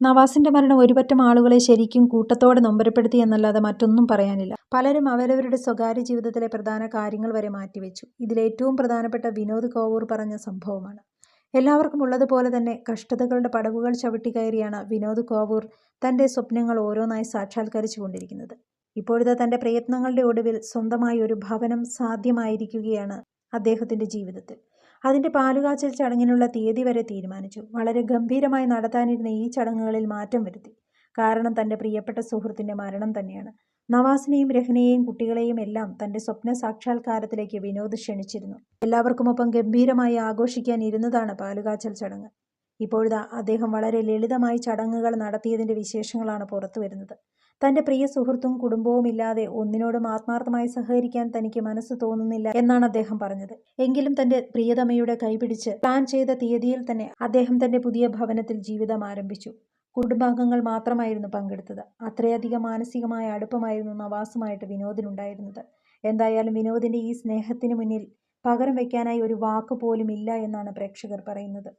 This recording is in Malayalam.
നവാസിന്റെ മരണം ഒരുപറ്റം ആളുകളെ ശരിക്കും കൂട്ടത്തോടെ നൊമ്പരപ്പെടുത്തി എന്നല്ലാതെ മറ്റൊന്നും പറയാനില്ല. പലരും അവരവരുടെ സ്വകാര്യ ജീവിതത്തിലെ പ്രധാന കാര്യങ്ങൾ വരെ മാറ്റിവെച്ചു. ഇതിലേറ്റവും പ്രധാനപ്പെട്ട വിനോദ് കോവൂർ പറഞ്ഞ സംഭവമാണ്. എല്ലാവർക്കും ഉള്ളതുപോലെ തന്നെ കഷ്ടതകളുടെ പടവുകൾ ചവിട്ടി കയറിയാണ് വിനോദ് കോവൂർ തന്റെ സ്വപ്നങ്ങൾ ഓരോന്നായി സാക്ഷാത്കരിച്ചു കൊണ്ടിരിക്കുന്നത് ഇപ്പോഴത്തെ തന്റെ പ്രയത്നങ്ങളുടെ ഒടുവിൽ സ്വന്തമായി ഒരു ഭവനം സാധ്യമായിരിക്കുകയാണ് അദ്ദേഹത്തിന്റെ ജീവിതത്തിൽ. അതിന്റെ പാലുകാച്ചൽ ചടങ്ങിനുള്ള തീയതി വരെ തീരുമാനിച്ചു. വളരെ ഗംഭീരമായി നടത്താനിരുന്ന ഈ ചടങ്ങുകളിൽ മാറ്റം വരുത്തി. കാരണം തന്റെ പ്രിയപ്പെട്ട സുഹൃത്തിന്റെ മരണം തന്നെയാണ്. നവാസിനെയും രഹ്നയെയും കുട്ടികളെയും എല്ലാം തന്റെ സ്വപ്ന സാക്ഷാത്കാരത്തിലേക്ക് വിനോദ് ക്ഷണിച്ചിരുന്നു. എല്ലാവർക്കുമൊപ്പം ഗംഭീരമായി ആഘോഷിക്കാൻ ഇരുന്നതാണ് പാലുകാച്ചൽ ചടങ്ങ്. ഇപ്പോഴാ അദ്ദേഹം വളരെ ലളിതമായി ചടങ്ങുകൾ നടത്തിയതിന്റെ വിശേഷങ്ങളാണ് പുറത്തുവരുന്നത്. തന്റെ പ്രിയ സുഹൃത്തും കുടുംബവുമില്ലാതെ ഒന്നിനോടും ആത്മാർത്ഥമായി സഹകരിക്കാൻ തനിക്ക് മനസ്സ് തോന്നുന്നില്ല എന്നാണ് അദ്ദേഹം പറഞ്ഞത്. എങ്കിലും തന്റെ പ്രിയതമയുടെ കൈപിടിച്ച് പ്ലാൻ ചെയ്ത തീയതിയിൽ തന്നെ അദ്ദേഹം തന്റെ പുതിയ ഭവനത്തിൽ ജീവിതം ആരംഭിച്ചു. കുടുംബാംഗങ്ങൾ മാത്രമായിരുന്നു പങ്കെടുത്തത്. അത്രയധികം മാനസികമായ അടുപ്പമായിരുന്നു നവാസുമായിട്ട് വിനോദിനുണ്ടായിരുന്നത്. എന്തായാലും വിനോദിന്റെ ഈ സ്നേഹത്തിന് മുന്നിൽ പകരം വയ്ക്കാനായി ഒരു വാക്ക് പോലും ഇല്ല എന്നാണ് പ്രേക്ഷകർ പറയുന്നത്.